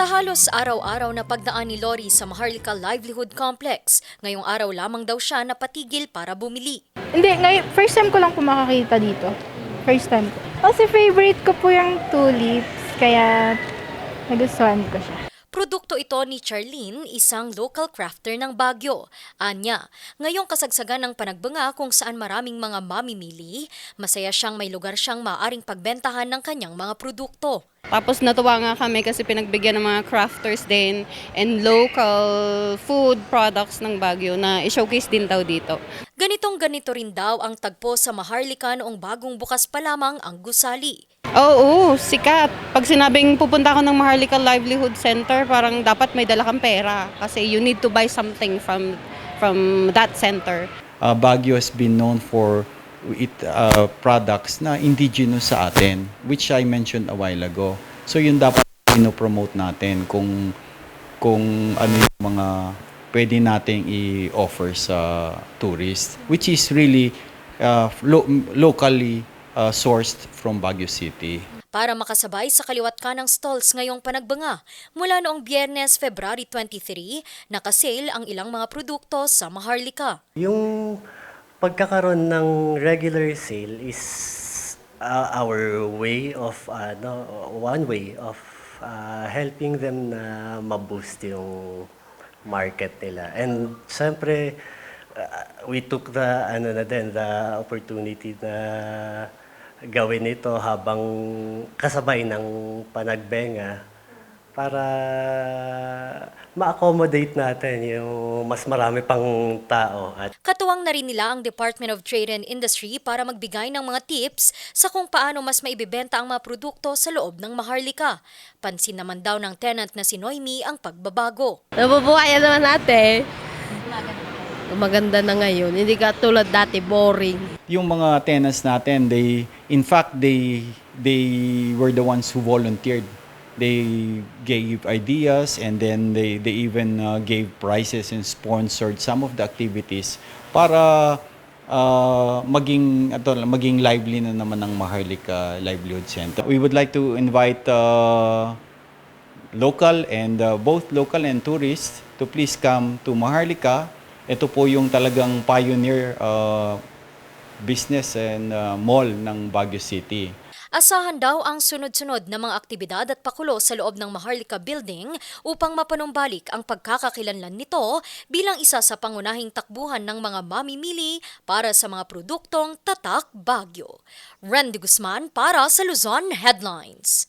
Sa halos araw-araw na pagdaan ni Lori sa Maharlika Livelihood Complex, ngayong araw lamang daw siya napatigil para bumili. Hindi, ngayon, first time ko lang po makakita dito. First time ko. Kasi favorite ko po yung tulips, kaya nagustuhan ko siya. Produkto ito ni Charlene, isang local crafter ng Baguio. Anya, ngayong kasagsagan ng panagbanga kung saan maraming mga mamimili, masaya siyang may lugar siyang maaring pagbentahan ng kanyang mga produkto. Tapos natuwa nga kami kasi pinagbigyan ng mga crafters din and local food products ng Baguio na i-showcase din daw dito. Ganitong ganito rin daw ang tagpo sa Maharlika noong bagong bukas pa lamang ang gusali. Oo, sikat. Pag sinabing pupunta ako ng Maharlika Livelihood Center, parang dapat may dala kang pera kasi you need to buy something from from that center. uh, Baguio has been known for it uh, products na indigenous sa atin, which I mentioned a while ago. So yun dapat pinopromote natin kung kung ano yung mga pwede nating i-offer sa tourists, which is really uh, lo- locally uh, sourced from Baguio City. Para makasabay sa kaliwat ka ng stalls ngayong panagbanga, mula noong biyernes February 23, nakasale ang ilang mga produkto sa Maharlika. Yung pagkakaroon ng regular sale is uh, our way of ano one way of uh, helping them na ma-boost yung market nila. And syempre uh, we took the ano na din the opportunity na gawin ito habang kasabay ng panagbenga para ma-accommodate natin yung mas marami pang tao at Katuwang na rin nila ang Department of Trade and Industry para magbigay ng mga tips sa kung paano mas maibibenta ang mga produkto sa loob ng Maharlika. Pansin naman daw ng tenant na si Noemi ang pagbabago. Nabubuhayan naman natin. Maganda na ngayon. Hindi ka tulad dati, boring. Yung mga tenants natin, they in fact they they were the ones who volunteered. They gave ideas and then they they even uh, gave prizes and sponsored some of the activities para uh, maging ato maging lively na naman ng Maharlika Livelihood Center. We would like to invite uh, local and uh, both local and tourists to please come to Maharlika. Ito po yung talagang pioneer uh, business and uh, mall ng Baguio City. Asahan daw ang sunod-sunod na mga aktibidad at pakulo sa loob ng Maharlika Building upang mapanumbalik ang pagkakakilanlan nito bilang isa sa pangunahing takbuhan ng mga mamimili para sa mga produktong Tatak Baguio. Randy Guzman para sa Luzon Headlines.